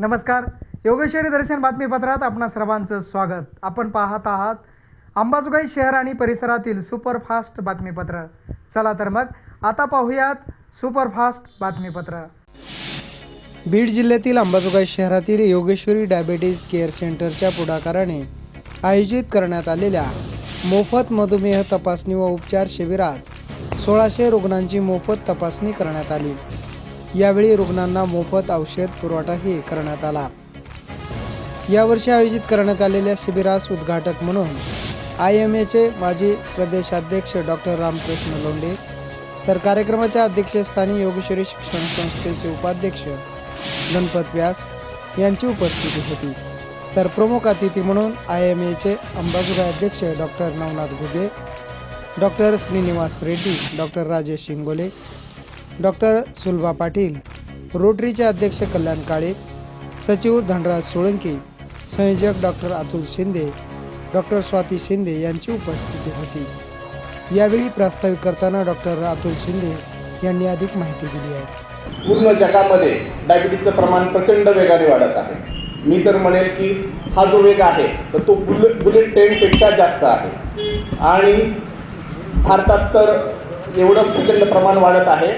नमस्कार. योगेश्वरी दर्शन बातमीपत्रात आपणा सर्वांचं स्वागत. आपण पाहत आहात अंबाजोगाई शहर आणि परिसरातील सुपरफास्ट बातमीपत्र. चला तर मग आता पाहूयात सुपरफास्ट बातमीपत्र. बीड जिल्ह्यातील अंबाजोगाई शहरातील योगेश्वरी डायबेटीज केअर सेंटरच्या पुढाकाराने आयोजित करण्यात आलेल्या मोफत मधुमेह तपासणी व उपचार शिबिरात सोळाशे रुग्णांची मोफत तपासणी करण्यात आली. यावेळी रुग्णांना मोफत औषध पुरवठाही करण्यात आला. यावर्षी आयोजित करण्यात आलेल्या शिबिरास उद्घाटक म्हणून आय एम एचे माजी प्रदेशाध्यक्ष डॉक्टर रामकृष्ण लोंढे तर कार्यक्रमाच्या अध्यक्षस्थानी योगेश्वरी शिक्षण संस्थेचे उपाध्यक्ष गणपत व्यास यांची उपस्थिती होती. तर प्रमुख अतिथी म्हणून आय एम एचे अंबाजोगाई अध्यक्ष doctor Navnath Ghuge doctor Shrinivas Reddy doctor Rajesh Shingole doctor Sulabha Patil रोटरीचे अध्यक्ष कल्याण काळे सचिव धनराज सोळंकी संयोजक डॉक्टर अतुल शिंदे डॉक्टर स्वाती शिंदे यांची उपस्थिती होती. यावेळी प्रास्ताविक करताना डॉक्टर अतुल शिंदे यांनी अधिक माहिती दिली आहे. पूर्ण जगामध्ये डायबिटीजचं प्रमाण प्रचंड वेगाने वाढत आहे. मी तर म्हणेल की हा जो वेग आहे तर तो बुलेट बुलेट ट्रेनपेक्षा जास्त आहे. आणि भारतात तर एवढं प्रचंड प्रमाण वाढत आहे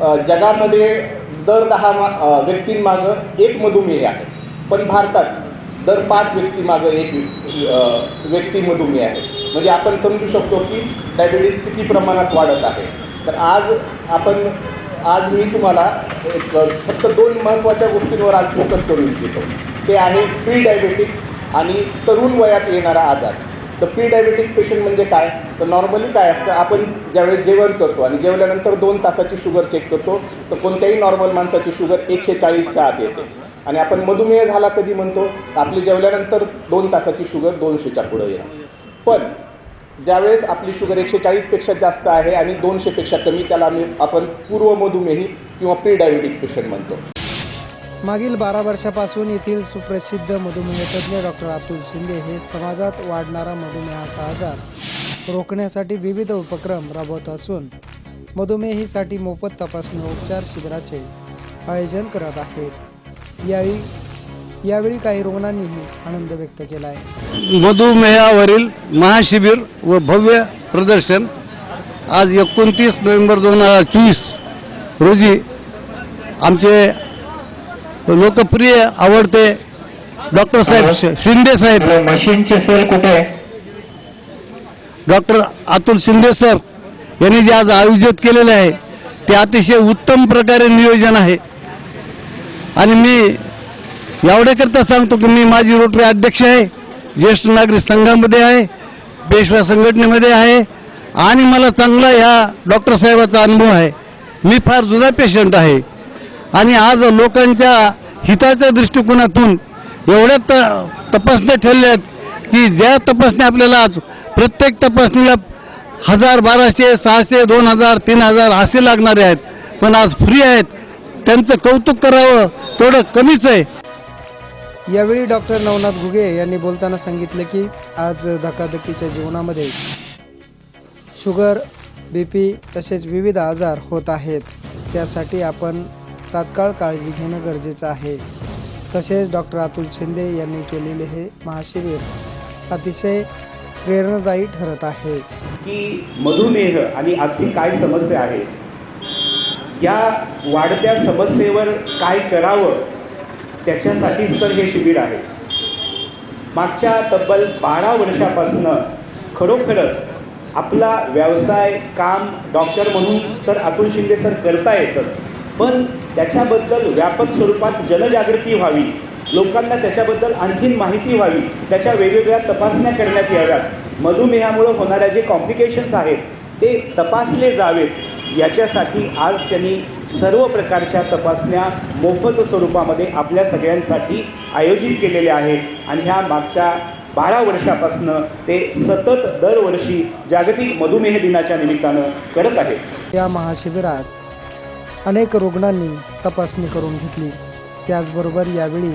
जगामध्ये दर दहा मा व्यक्तींमागं एक मधुमेह आहे. पण भारतात दर पाच व्यक्तीमागं एक व्यक्ती मधुमेह आहे. म्हणजे आपण समजू शकतो की डायबिटीज किती प्रमाणात वाढत आहे. तर आज आपण आज मी तुम्हाला एक फक्त दोन महत्त्वाच्या गोष्टींवर आज फोकस करू इच्छितो. ते आहे प्री डायबेटिक आणि तरुण वयात येणारा आजार. तर प्री डायबेटिक पेशंट म्हणजे काय? तर नॉर्मली काय असतं आपण ज्यावेळेस जेवण करतो आणि जेवल्यानंतर दोन तासाची शुगर चेक करतो तर कोणत्याही नॉर्मल माणसाची शुगर एकशे चाळीसच्या आत येते. आणि आपण मधुमेह झाला कधी म्हणतो आपली जेवल्यानंतर दोन तासाची शुगर दोनशेच्या पुढं येणार. पण ज्यावेळेस आपली शुगर एकशे चाळीसपेक्षा जास्त आहे आणि दोनशेपेक्षा कमी त्याला आम्ही आपण पूर्व मधुमेही किंवा प्री डायबेटिक पेशंट म्हणतो. मागील बारा वर्षापासून येथील सुप्रसिद्ध मधुमेहतज्ञ डॉक्टर अतुल शिंदे हे समाजात वाढणारा मधुमेहाचा आजार रोखण्यासाठी विविध उपक्रम राबवत असून मधुमेहीसाठी मोफत तपासणी उपचार शिबिराचे आयोजन करत आहेत. यावेळी यावेळी काही रुग्णांनीही आनंद व्यक्त केला आहे. मधुमेहावरील महाशिबिर व भव्य प्रदर्शन आज एकोणतीस नोव्हेंबर दोन हजार चोवीस रोजी आमचे लोकप्रिय आवडते डॉक्टर साहेब शिंदे साहेब. आपलं मशीनचे सेल कुठे डॉक्टर अतुल शिंदे सर यांनी जे आज आयोजित केलेले आहे ते अतिशय उत्तम प्रकारे नियोजन आहे. आणि मी एवढ्याकरता सांगतो की मी माझी रोटरी अध्यक्ष आहे ज्येष्ठ नागरिक संघामध्ये आहे पेशवा संघटनेमध्ये आहे आणि मला चांगला ह्या डॉक्टर साहेबाचा अनुभव आहे. मी फार जुना पेशंट आहे. आणि आज लोकांच्या हिताच्या दृष्टिकोनातून एवढ्या त तपासण्या ठरल्या आहेत की ज्या तपासण्या आपल्याला आज प्रत्येक तपासणीला हजार बाराशे सहाशे दोन हजार तीन हजार असे लागणारे आहेत. पण आज फ्री आहेत. त्यांचं कौतुक करावं तेवढं कमीच आहे. यावेळी डॉक्टर नवनाथ घुगे यांनी बोलताना सांगितलं की आज धकाधकीच्या जीवनामध्ये शुगर बी पी तसेच विविध आजार होत आहेत. त्यासाठी आपण तात्काळ काळजी घेणं गरजेचं आहे. तसेच डॉक्टर अतुल शिंदे यांनी केलेले हे महाशिबिर अतिशय प्रेरणादायी ठरत आहे. की मधुमेह आणि आजची काय समस्या आहे? या वाढत्या समस्येवर काय करावं? त्याच्यासाठीच तर हे शिबिर आहे. मागच्या तब्बल बारा वर्षापासनं खरोखरच आपला व्यवसाय काम डॉक्टर म्हणून तर अतुल शिंदे सर करता येतच. पण त्याच्याबद्दल व्यापक स्वरूपात जनजागृती व्हावी. लोकांना त्याच्याबद्दल आणखीन माहिती व्हावी. त्याच्या वेगवेगळ्या तपासण्या करण्यात याव्यात. मधुमेहामुळं होणाऱ्या जे कॉम्प्लिकेशन्स आहेत ते तपासले जावेत. याच्यासाठी आज त्यांनी सर्व प्रकारच्या तपासण्या मोफत स्वरूपामध्ये आपल्या सगळ्यांसाठी आयोजित केलेल्या आहेत. आणि ह्या मागच्या बारा वर्षापासनं ते सतत दरवर्षी जागतिक मधुमेह दिनाच्या निमित्तानं करत आहेत. या महाशिबिरात अनेक रुग्णांनी तपासणी करून घेतली. त्याचबरोबर यावेळी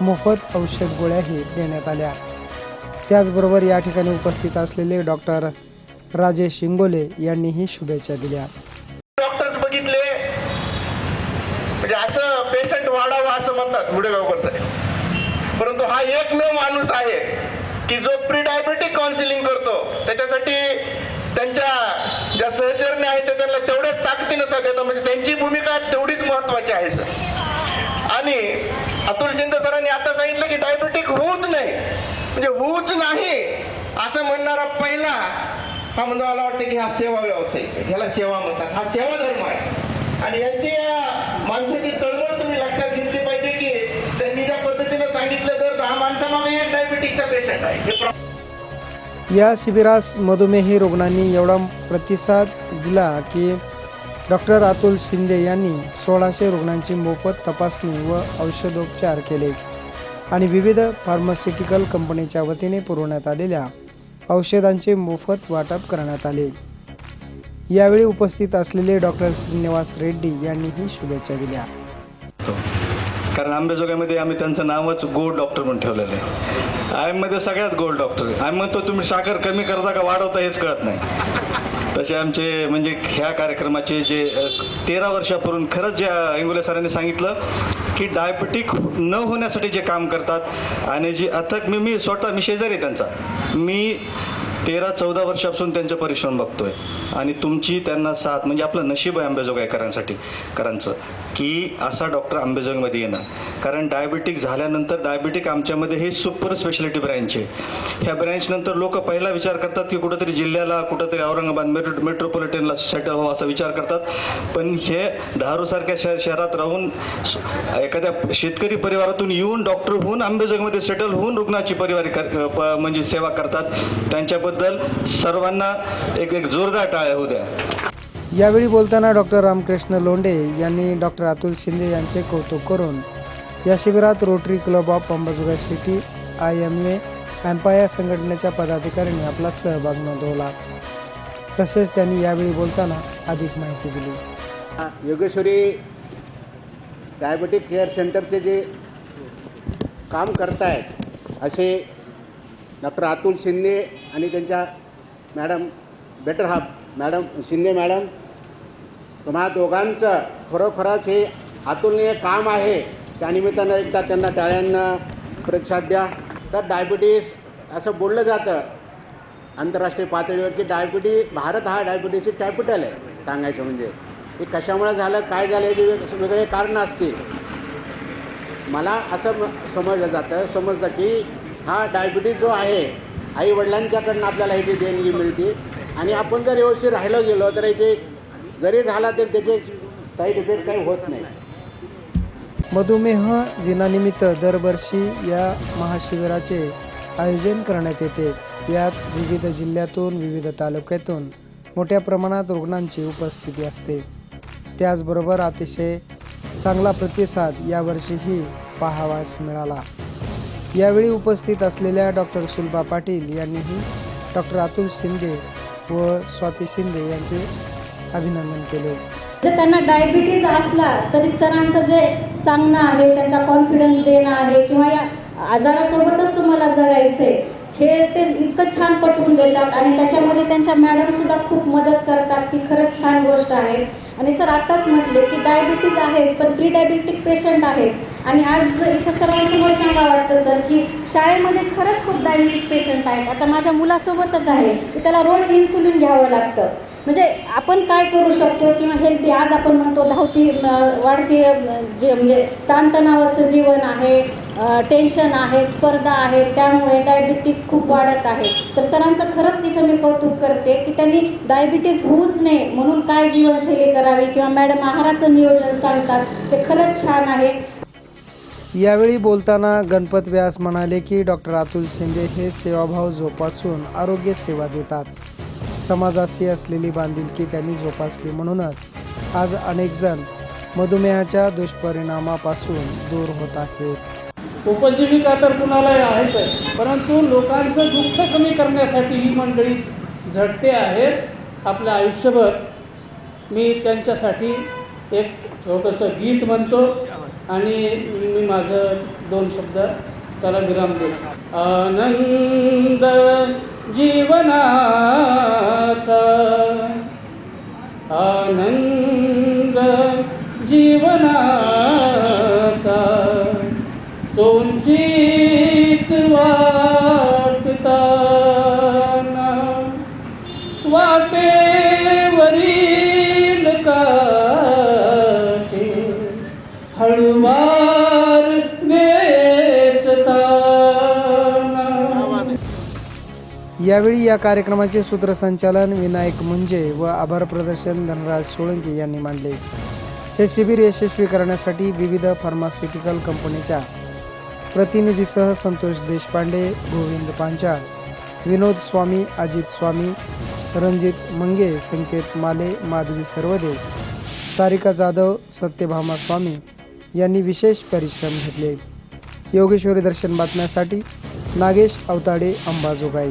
मोफत औषध गोळ्याही देण्यात आल्या. त्याचबरोबर या ठिकाणी उपस्थित असलेले डॉक्टर राजेश इंगोले यांनीही शुभेच्छा दिल्या. डॉक्टर्स बघितले. म्हणजे असं पेशंट वाढावं असं म्हणतात मुडेगावकर साहेब. परंतु हा एकमेव माणूस आहे की जो प्री डायबिटिक काउन्सिलिंग करतो त्याच्या ज्या सहचरणी आहेत ते त्यांना तेवढ्याच ताकदीनं म्हणजे त्यांची भूमिका तेवढीच महत्वाची आहे सर. आणि अतुल शिंदे सरांनी आता सांगितलं की डायबेटिक होऊच नाही. म्हणजे होऊच नाही असं म्हणणारा पहिला हा म्हणजे मला वाटतं की हा सेवा व्यावसायिक ह्याला सेवा म्हणतात. हा सेवा धर्म आहे. आणि यांची या माणसाची तळमळ तुम्ही लक्षात घेतली पाहिजे की त्यांनी ज्या पद्धतीने सांगितलं तर दहा माणसामागे एक डायबेटिकचा पेशंट आहे. या शिबिरास मधुमेही रुग्णांनी एवढा प्रतिसाद दिला की डॉक्टर अतुल शिंदे यांनी सोळाशे रुग्णांची मोफत तपासणी व औषधोपचार केले आणि विविध फार्मास्युटिकल कंपनीच्या वतीने पुरवण्यात आलेल्या औषधांचे मोफत वाटप करण्यात आले. यावेळी उपस्थित असलेले डॉक्टर श्रीनिवास रेड्डी यांनीही शुभेच्छा दिल्या. कारण आंबेजोगाईमध्ये आम्ही त्यांचं नावच गोड डॉक्टर म्हणून ठेवलेलं आहे. आयमध्ये सगळ्यात गोड डॉक्टर आहे. आम्ही म्हणतो तुम्ही साखर कमी करता का? वाढवता हेच कळत नाही. तसे आमचे म्हणजे ह्या कार्यक्रमाचे जे तेरा वर्षापूर्वी खरंच ज्या इंगुले सरांनी सांगितलं की डायबिटिक न होण्यासाठी जे काम करतात आणि जी अथक मी मी स्वतः मी शेजारी आहे त्यांचा. मी तेरा चौदा वर्षापासून त्यांचे परिश्रम बघतोय. आणि तुमची त्यांना साथ म्हणजे आपलं नशीब आहे आंबेजोगाईकरांसाठी करांचं की असा डॉक्टर आंबेजोगाईमध्ये येणं. कारण डायबिटिक झाल्यानंतर डायबिटिक आमच्यामध्ये हे सुपर स्पेशालिटी ब्रँच आहे. ह्या ब्रँचनंतर लोक पहिला विचार करतात की कुठंतरी जिल्ह्याला कुठंतरी औरंगाबाद मेट्रो मेट्रोपॉलिटनला सेटल व्हावं असा विचार करतात. पण हे धारूसारख्या शहर शहरात राहून एखाद्या शेतकरी परिवारातून येऊन डॉक्टर होऊन आंबेजोगमध्ये सेटल होऊन रुग्णाची परिवारी कर- प- म्हणजे सेवा करतात. त्यांच्याबद्दल सर्वांना एक एक जोरदार टाळ्या होऊ द्या. यावेळी बोलताना डॉक्टर रामकृष्ण लोंढे यांनी डॉक्टर अतुल शिंदे यांचे कौतुक करून या शिबिरात Rotary Club of Ambajogai city I M A empire संघटनेच्या पदाधिकाऱ्यांनी आपला सहभाग नोंदवला. तसेच त्यांनी यावेळी बोलताना अधिक माहिती दिली. योगेश्वरी डायबेटिक केअर सेंटरचे जे काम करतायत असे डॉक्टर अतुल शिंदे आणि त्यांच्या madam better half madam Shinde madam तुम्हा दोघांचं खरोखरच हे अतुलनीय काम आहे. त्यानिमित्तानं एकदा त्यांना टाळ्यांना प्रतिसाद द्या. तर डायबिटीस असं बोललं जातं आंतरराष्ट्रीय पातळीवर की डायबिटीज भारत हा डायबिटीसची कॅपिटल आहे सांगायचं म्हणजे. हे कशामुळे झालं काय झालं याचे वेग वेगळे कारणं असतील. मला असं म- समजलं जातं समजतं की हा डायबिटीज जो आहे आई वडिलांच्याकडनं आपल्याला ह्याची देणगी मिळते. आणि आपण जर व्यवस्थित राहिलं गेलो तर इथे जरी झाला तर त्याचे साईड इफेक्ट काही होत नाही. मधुमेह दिनानिमित्त दरवर्षी या महाशिबिराचे आयोजन करण्यात येते. यात विविध जिल्ह्यातून विविध तालुक्यातून मोठ्या प्रमाणात रुग्णांची उपस्थिती असते. त्याचबरोबर अतिशय चांगला प्रतिसाद यावर्षीही पाहावास मिळाला. यावेळी उपस्थित असलेल्या डॉक्टर शिल्पा पाटील यांनीही डॉक्टर अतुल शिंदे व स्वाती शिंदे यांचे अभिनंदन केले. जर त्यांना डायबिटीज असला तरी सरांचं जे सांगणं आहे त्यांचा कॉन्फिडन्स देणं आहे किंवा या आजारासोबतच तुम्हाला जगायचं आहे हे ते इतकं छान पटवून देतात आणि त्याच्यामध्ये त्यांच्या मॅडमसुद्धा खूप मदत करतात. ही खरंच छान गोष्ट आहे. आणि सर आत्ताच म्हटले की डायबिटीज आहेच पण प्री डायबिटिक पेशंट आहेत. आणि आज जर इथं सर्वांसमोर सांगा वाटतं सर की शाळेमध्ये खरंच खूप डायबिटिक पेशंट आहेत. आता माझ्या मुलासोबतच आहे की त्याला रोज इन्सुलिन घ्यावं लागतं. म्हणजे आपण काय करू शकतो किंवा हेल्थी आज आपण म्हणतो धावती वाढती जे म्हणजे ताणतणावाचं जीवन आहे टेन्शन आहे स्पर्धा आहे त्यामुळे डायबिटीस खूप वाढत आहे. तर सरांचं खरंच इथं मी कौतुक करते की त्यांनी डायबिटीस होऊच नये म्हणून काय जीवनशैली करावी किंवा मॅडम आहाराचं नियोजन सांगतात ते खरंच छान आहे. यावेळी बोलताना गणपत व्यास म्हणाले की डॉक्टर अतुल शिंदे हे सेवाभाव जोपासून आरोग्य सेवा देतात. समाजाशी असलेली बांधिलकी त्यांनी जोपासली म्हणूनच आज अनेक जण मधुमेहाच्या दुष्परिणामापासून दूर होत आहेत. उपजीविका तर कुणालाही आहेच आहे परंतु लोकांचं दुःख कमी करण्यासाठी ही मंडळी झटते आहेत. आपल्या आयुष्यभर मी त्यांच्यासाठी एक छोटंसं गीत म्हणतो आणि मी माझं दोन शब्द त्याला विराम देतो. आनंद जीवना यावेळी या कार्यक्रमाचे सूत्रसंचालन विनायक मुंजे व आभार प्रदर्शन धनराज सोळंके यांनी मांडले. हे शिबिर यशस्वी करण्यासाठी विविध फार्मास्युटिकल कंपनीच्या प्रतिनिधीसह संतोष देशपांडे गोविंद पांचाळ विनोद स्वामी अजित स्वामी रणजित मंगे संकेत माले माधवी सर्वदे सारिका जाधव सत्यभामा स्वामी यांनी विशेष परिश्रम घेतले. योगेश्वरी दर्शन बातम्यासाठी नागेश अवताडे अंबाजोगाई.